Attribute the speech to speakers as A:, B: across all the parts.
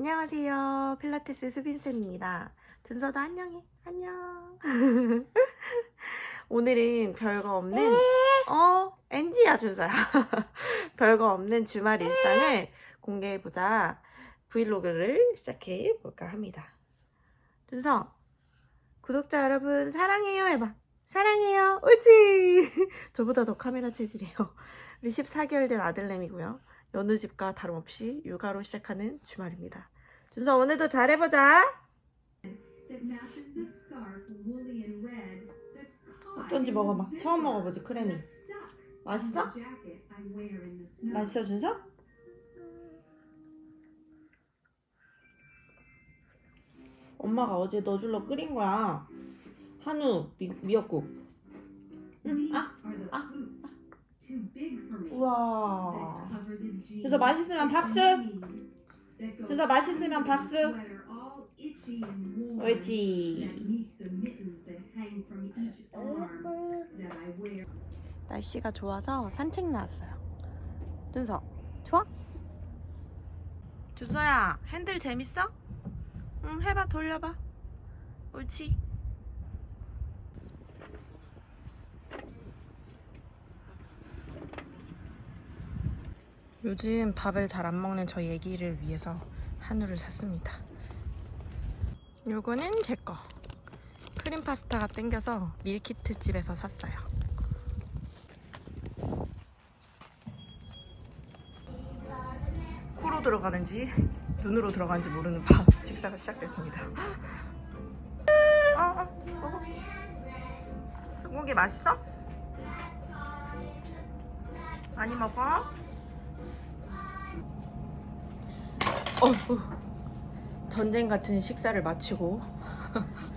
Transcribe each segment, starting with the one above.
A: 안녕하세요. 필라테스 수빈쌤입니다. 준서도 안녕해. 안녕. 오늘은 별거 없는, 어, 엔지야, 준서야. 별거 없는 주말 일상을 공개해보자. 브이로그를 시작해볼까 합니다. 준서, 구독자 여러분, 사랑해요. 해봐. 사랑해요. 옳지. 저보다 더 카메라 체질이에요. 우리 14개월 된 아들내미고요. 여느 집과 다름없이 육아로 시작하는 주말입니다. 준서 오늘도 잘해보자. 어떤지 먹어봐. 처음 먹어보지 크래미.
B: on
A: 맛있어? 맛있어 준서? 엄마가 어제 너 줄러 끓인 거야. 한우 미, 미역국. 응.
B: These
A: 아, 우와. 준서 맛있으면 박수. 준서 맛있으면 박수. 옳지. 날씨가 좋아서 산책 나왔어요. 준서, 좋아? 준서야, 핸들 재밌어? 응, 해봐, 돌려봐. 옳지. 요즘 밥을 잘 안 먹는 저희 애기를 위해서 한우를 샀습니다. 요거는 제 거. 크림 파스타가 땡겨서 밀키트 집에서 샀어요. 코로 들어가는지 눈으로 들어가는지 모르는 밥 식사가 시작됐습니다. 어, 어, 먹어. 소고기 맛있어? 많이 먹어? 전쟁 같은 식사를 마치고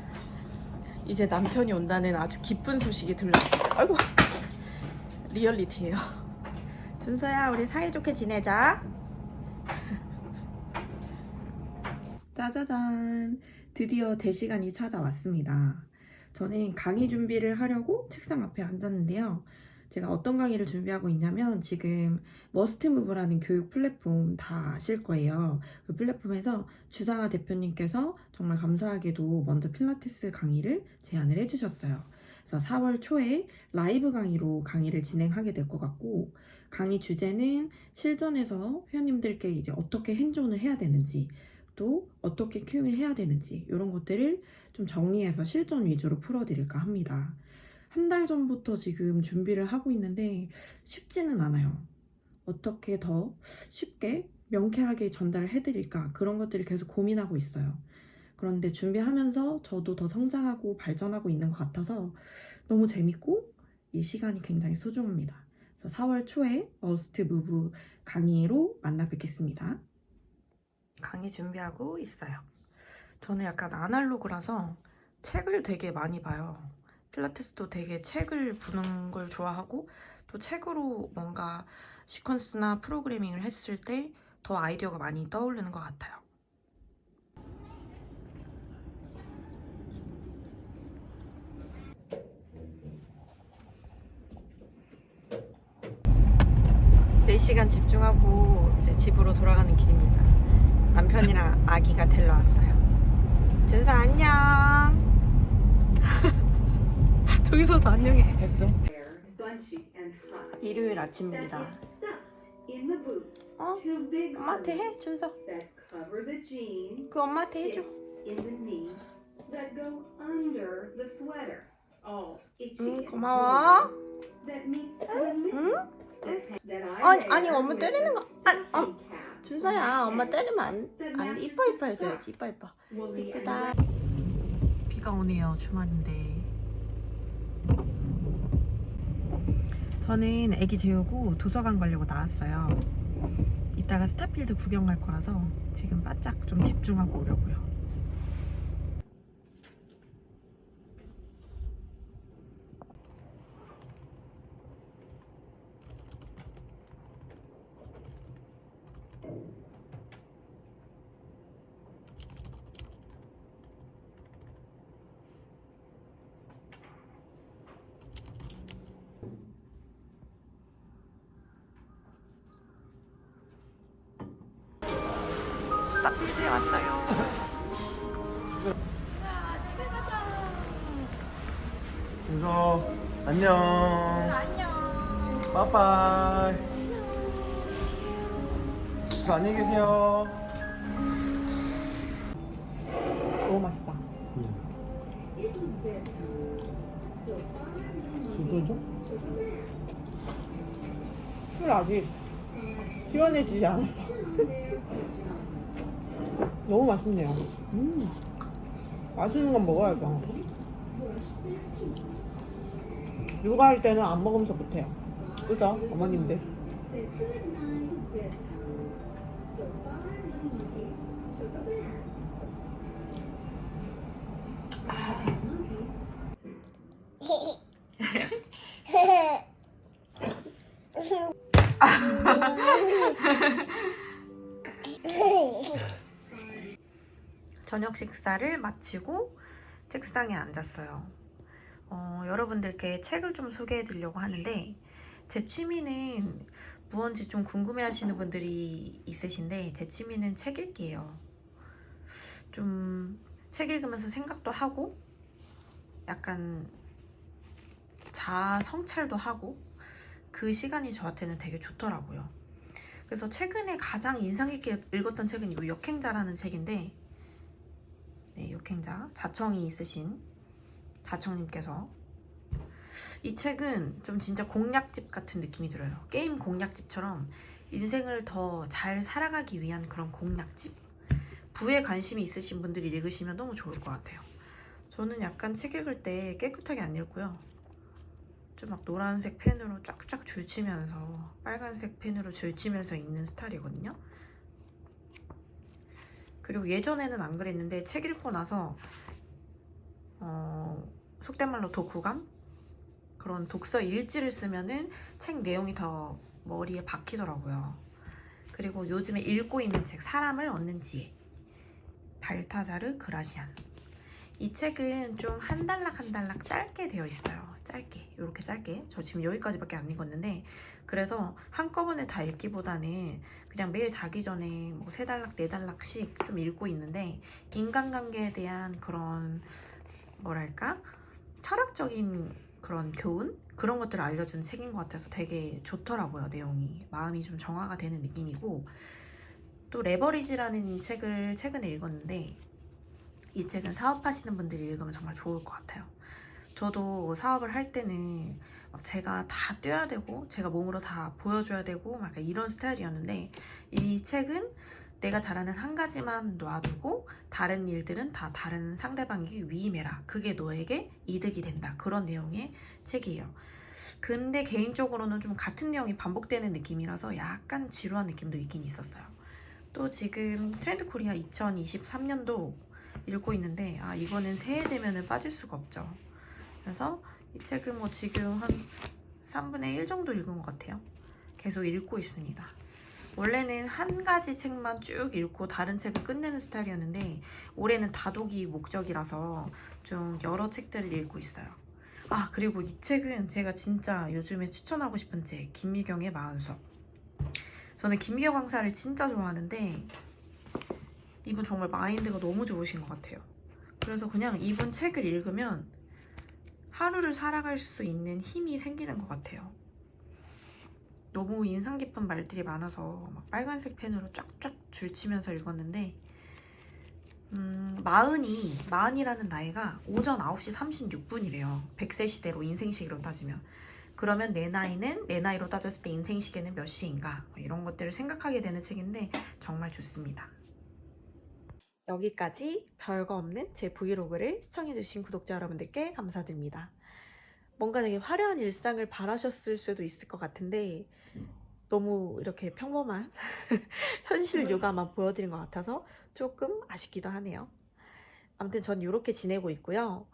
A: 이제 남편이 온다는 아주 기쁜 소식이 들려왔어요. 아이고 리얼리티예요. 준서야 우리 사이좋게 지내자. 짜자잔 드디어 대 시간이 찾아왔습니다. 저는 강의 준비를 하려고 책상 앞에 앉았는데요. 제가 어떤 강의를 준비하고 있냐면 지금 머스트 무브라는 교육 플랫폼 다 아실 거예요. 그 플랫폼에서 주상아 대표님께서 정말 감사하게도 먼저 필라테스 강의를 제안을 해주셨어요. 그래서 4월 초에 라이브 강의로 강의를 진행하게 될 것 같고 강의 주제는 실전에서 회원님들께 이제 어떻게 행존을 해야 되는지 또 어떻게 큐을 해야 되는지 이런 것들을 좀 정리해서 실전 위주로 풀어드릴까 합니다. 한 달 전부터 지금 준비를 하고 있는데 쉽지는 않아요. 어떻게 더 쉽게 명쾌하게 전달을 해드릴까 그런 것들을 계속 고민하고 있어요. 그런데 준비하면서 저도 더 성장하고 발전하고 있는 것 같아서 너무 재밌고 이 시간이 굉장히 소중합니다. 그래서 4월 초에 어스트 무브 강의로 만나 뵙겠습니다. 강의 준비하고 있어요. 저는 약간 아날로그라서 책을 되게 많이 봐요. 필라테스도 되게 책을 보는 걸 좋아하고 또 책으로 뭔가 시퀀스나 프로그래밍을 했을 때 더 아이디어가 많이 떠오르는 것 같아요. 네시간 집중하고 이제 집으로 돌아가는 길입니다. 남편이랑 아기가 데려 왔어요. 준서 안녕. 저기서도 안녕해.
C: 했어?
A: 일요일 아침입니다. 어? 엄마한테. 해, 준서. 그 엄마한테 해줘. 응, 고마워.
B: I
A: 아니, 아니, 엄마 때리는 거- 아, 어. 준서야, 엄마. 때리면 안, 안 돼. 이뻐 이뻐 해줘야지. 이뻐 이뻐. 이쁘다. 비가 오네요, 주말인데. 저는 애기 재우고 도서관 가려고 나왔어요. 이따가 스타필드 구경 갈 거라서 지금 바짝 좀 집중하고 오려고요. 왔어요. 집에 가자.
C: 준서 안녕.
A: 안녕.
C: 빠빠이. 안녕히 계세요.
A: 너무 맛있다.
C: 진짜죠?
A: 술 아직 시원해지지 않았어. 너무 맛있네요. 음. 맛있는 건 먹어야죠. 육아할 때는 안 먹으면서 못해요. 그죠? 어머님들. 저녁 식사를 마치고 책상에 앉았어요. 어, 여러분들께 책을 좀 소개해 드리려고 하는데 제 취미는 무언지 좀 궁금해 하시는 분들이 있으신데 제 취미는 책 읽기예요. 좀 책 읽으면서 생각도 하고 약간 자아 성찰도 하고 그 시간이 저한테는 되게 좋더라고요. 그래서 최근에 가장 인상 깊게 읽었던 책은 이 역행자라는 책인데 네, 역행자 자청이 있으신 자청님께서 이 책은 좀 진짜 공략집 같은 느낌이 들어요. 게임 공략집처럼 인생을 더 잘 살아가기 위한 그런 공략집. 부에 관심이 있으신 분들이 읽으시면 너무 좋을 것 같아요. 저는 약간 책 읽을 때 깨끗하게 안 읽고요. 좀 막 노란색 펜으로 쫙쫙 줄치면서 빨간색 펜으로 줄치면서 읽는 스타일이거든요. 그리고 예전에는 안 그랬는데 책 읽고 나서 어, 속된 말로 독후감? 그런 독서 일지를 쓰면은 책 내용이 더 머리에 박히더라고요. 그리고 요즘에 읽고 있는 책 사람을 얻는 지혜. 발타자르 그라시안 이 책은 좀한 단락 한 단락 짧게 되어 있어요. 짧게 이렇게 짧게. 저 지금 여기까지밖에 안 읽었는데 그래서 한꺼번에 다 읽기보다는 그냥 매일 자기 전에 뭐세 단락 네 단락씩 좀 읽고 있는데 인간관계에 대한 그런 뭐랄까? 철학적인 그런 교훈? 그런 것들을 알려주는 책인 것 같아서 되게 좋더라고요 내용이. 마음이 좀 정화가 되는 느낌이고. 또 레버리지라는 책을 최근에 읽었는데 이 책은 사업하시는 분들이 읽으면 정말 좋을 것 같아요. 저도 사업을 할 때는 막 제가 다 뛰어야 되고 제가 몸으로 다 보여줘야 되고 막 이런 스타일이었는데 이 책은 내가 잘하는 한 가지만 놔두고 다른 일들은 다 다른 상대방에게 위임해라. 그게 너에게 이득이 된다. 그런 내용의 책이에요. 근데 개인적으로는 좀 같은 내용이 반복되는 느낌이라서 약간 지루한 느낌도 있긴 있었어요. 또 지금 트렌드 코리아 2023년도 읽고 있는데 아 이거는 새해 되면은 빠질 수가 없죠. 그래서 이 책은 뭐 지금 한 3분의 1 정도 읽은 것 같아요. 계속 읽고 있습니다. 원래는 한 가지 책만 쭉 읽고 다른 책을 끝내는 스타일이었는데 올해는 다독이 목적이라서 좀 여러 책들을 읽고 있어요. 아 그리고 이 책은 제가 진짜 요즘에 추천하고 싶은 책 김미경의 마흔수업 저는 김미경 강사를 진짜 좋아하는데 이분 정말 마인드가 너무 좋으신 것 같아요. 그래서 그냥 이분 책을 읽으면 하루를 살아갈 수 있는 힘이 생기는 것 같아요. 너무 인상 깊은 말들이 많아서 막 빨간색 펜으로 쫙쫙 줄치면서 읽었는데 음, 마흔이 마흔이라는 나이가 오전 9시 36분이래요. 100세 시대로 인생 시기로 따지면 그러면 내 나이는 내 나이로 따졌을 때 인생 시계는 몇 시인가 뭐 이런 것들을 생각하게 되는 책인데 정말 좋습니다. 여기까지 별거 없는 제 브이로그를 시청해주신 구독자 여러분들께 감사드립니다. 뭔가 되게 화려한 일상을 바라셨을 수도 있을 것 같은데 너무 이렇게 평범한 현실 요가만 보여드린 것 같아서 조금 아쉽기도 하네요. 아무튼 전 이렇게 지내고 있고요.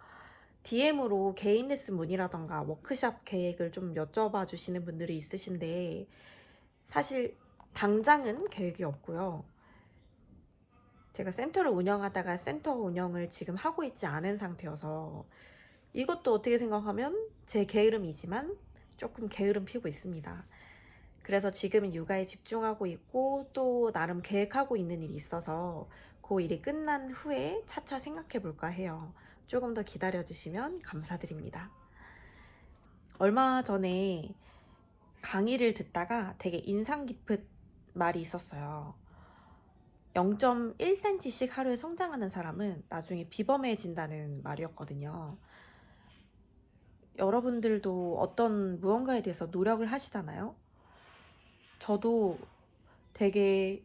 A: DM으로 개인 레슨 문의라던가 워크샵 계획을 좀 여쭤봐 주시는 분들이 있으신데 사실 당장은 계획이 없고요. 제가 센터를 운영하다가 센터 운영을 지금 하고 있지 않은 상태여서 이것도 어떻게 생각하면 제 게으름이지만 조금 게으름 피고 있습니다. 그래서 지금은 육아에 집중하고 있고 또 나름 계획하고 있는 일이 있어서 그 일이 끝난 후에 차차 생각해 볼까 해요. 조금 더 기다려 주시면 감사드립니다. 얼마 전에 강의를 듣다가 되게 인상 깊은 말이 있었어요. 0.1cm씩 하루에 성장하는 사람은 나중에 비범해진다는 말이었거든요. 여러분들도 어떤 무언가에 대해서 노력을 하시잖아요. 저도 되게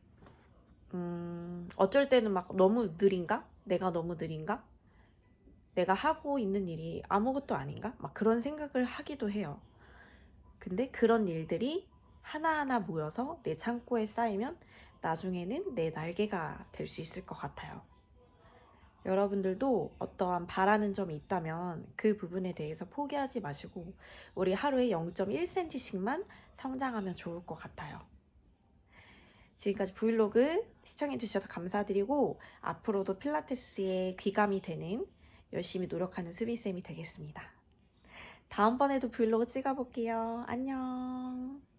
A: 음, 어쩔 때는 막 너무 느린가? 내가 너무 느린가? 내가 하고 있는 일이 아무것도 아닌가? 막 그런 생각을 하기도 해요. 근데 그런 일들이 하나하나 모여서 내 창고에 쌓이면 나중에는 내 날개가 될 수 있을 것 같아요. 여러분들도 어떠한 바라는 점이 있다면 그 부분에 대해서 포기하지 마시고 우리 하루에 0.1cm씩만 성장하면 좋을 것 같아요. 지금까지 브이로그 시청해주셔서 감사드리고 앞으로도 필라테스에 귀감이 되는 열심히 노력하는 수빈쌤이 되겠습니다. 다음번에도 브이로그 찍어볼게요. 안녕.